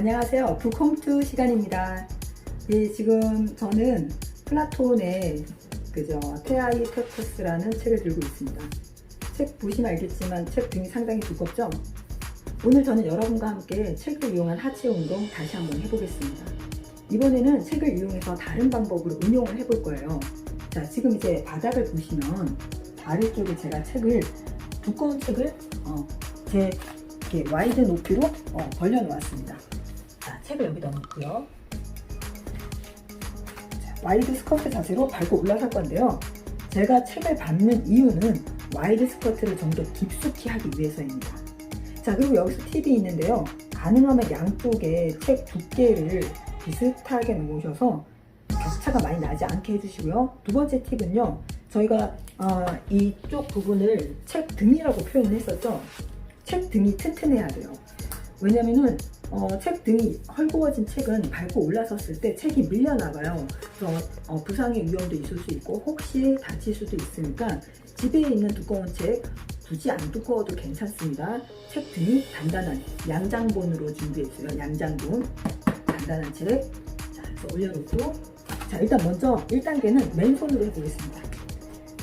안녕하세요. 북홈투 시간입니다. 예, 지금 저는 플라톤의 그죠 테아이 테토스라는 책을 들고 있습니다. 책 보시면 알겠지만 책 등이 상당히 두껍죠? 오늘 저는 여러분과 함께 책을 이용한 하체 운동 다시 한번 해보겠습니다. 이번에는 책을 이용해서 다른 방법으로 운용을 해볼 거예요. 자, 지금 이제 바닥을 보시면 아래쪽에 제가 책을 두꺼운 책을 어, 제 이렇게 와이드 높이로 어, 벌려 놓았습니다. 자, 책을 여기다 놓고요. 자, 와이드 스커트 자세로 밟고 올라설 건데요. 제가 책을 밟는 이유는 와이드 스커트를 좀 더 깊숙이 하기 위해서입니다. 자, 그리고 여기서 팁이 있는데요. 가능하면 양쪽에 책 두께를 비슷하게 놓으셔서 격차가 많이 나지 않게 해주시고요. 두 번째 팁은요. 저희가 어, 이쪽 부분을 책 등이라고 표현을 했었죠. 책 등이 튼튼해야 돼요. 왜냐면은 어, 책 등이 헐거워진 책은 밟고 올라섰을 때 책이 밀려나가요. 그래서 어, 부상의 위험도 있을 수 있고 혹시 다칠 수도 있으니까 집에 있는 두꺼운 책 굳이 안 두꺼워도 괜찮습니다. 책 등이 단단한 양장본으로 준비했어요. 양장본 단단한 책. 자, 올려놓고 자 일단 먼저 1단계는 맨손으로 해보겠습니다.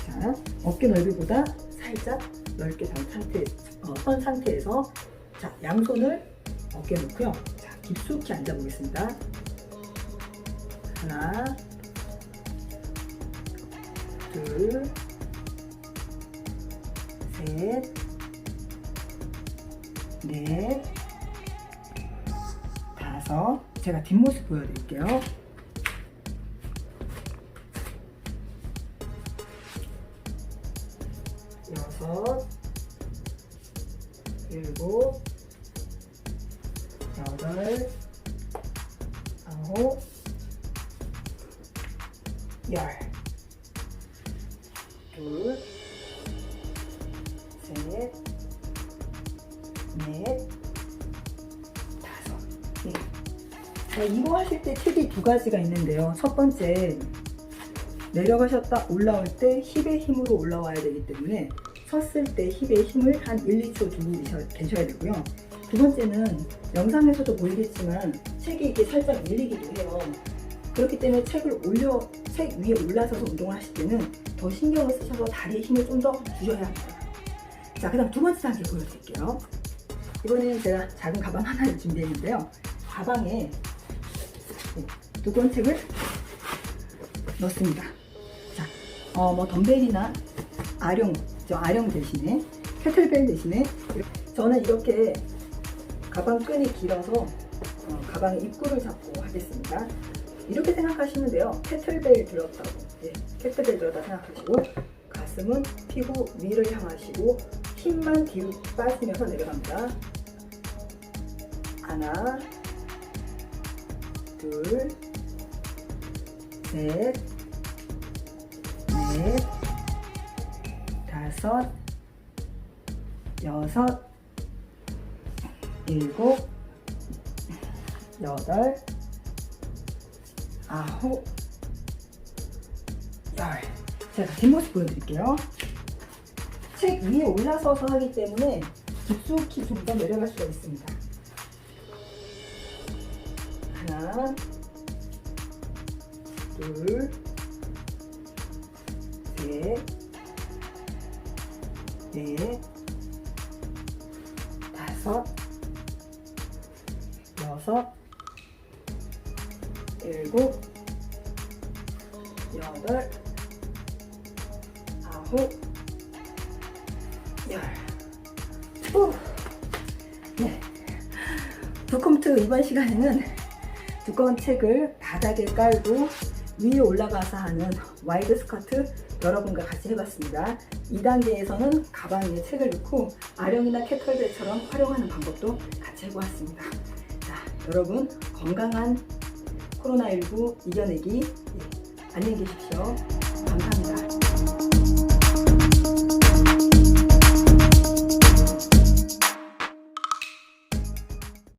자 어깨 넓이보다 살짝 넓게 선 상태 어, 선 상태에서 자 양손을 어깨에 놓고요. 자 깊숙이 앉아 보겠습니다. 하나, 둘, 셋, 넷, 다섯. 제가 뒷모습 보여드릴게요. 여섯, 일곱, 여덟, 아홉, 열. 둘, 셋, 넷, 다섯. 네. 자, 이거 하실 때 팁이 두 가지가 있는데요. 첫 번째, 내려가셨다 올라올 때 힙의 힘으로 올라와야 되기 때문에 섰을 때 힙의 힘을 한 1, 2초 두고 계셔- 계셔야 되고요. 두 번째는 영상에서도 보이겠지만 책이 이렇게 살짝 밀리기도 해요. 그렇기 때문에 책을 올려 책 위에 올라서서 운동을 하실 때는 더 신경을 쓰셔서 다리에 힘을 좀 더 주셔야 합니다. 자, 그다음 두 번째 단계 보여드릴게요. 이번에는 제가 작은 가방 하나를 준비했는데요. 가방에 네, 두꺼운 책을 넣습니다. 자, 어, 뭐 덤벨이나 아령, 저 아령 대신에 캐틀벨 대신에 저는 이렇게 가방 끈이 길어서 어, 가방의 입구를 잡고 하겠습니다. 이렇게 생각하시면 돼요. 캐틀벨 들었다고. 예, 캐틀벨 들었다 생각하시고 가슴은 피부 위를 향하시고 힘만 뒤로 빠지면서 내려갑니다. 하나, 둘, 셋, 넷, 다섯, 여섯, 일곱, 여덟, 아홉, 열. 제가 뒷모습 보여드릴게요. 책 위에 올라서서 하기 때문에 깊숙이 좀 더 내려갈 수가 있습니다. 하나, 둘, 셋, 넷, 다섯, 여섯, 일곱, 여덟, 아홉, 열. 후. 네. 북컴트 이번 시간에는 두꺼운 책을 바닥에 깔고 위에 올라가서 하는 와이드 스커트 여러분과 같이 해봤습니다. 2단계에서는 가방에 책을 넣고 아령이나 캐털벨처럼 활용하는 방법도 같이 해보았습니다. 자, 여러분 건강한 코로나19 이겨내기 예, 안녕히 계십시오. 감사합니다.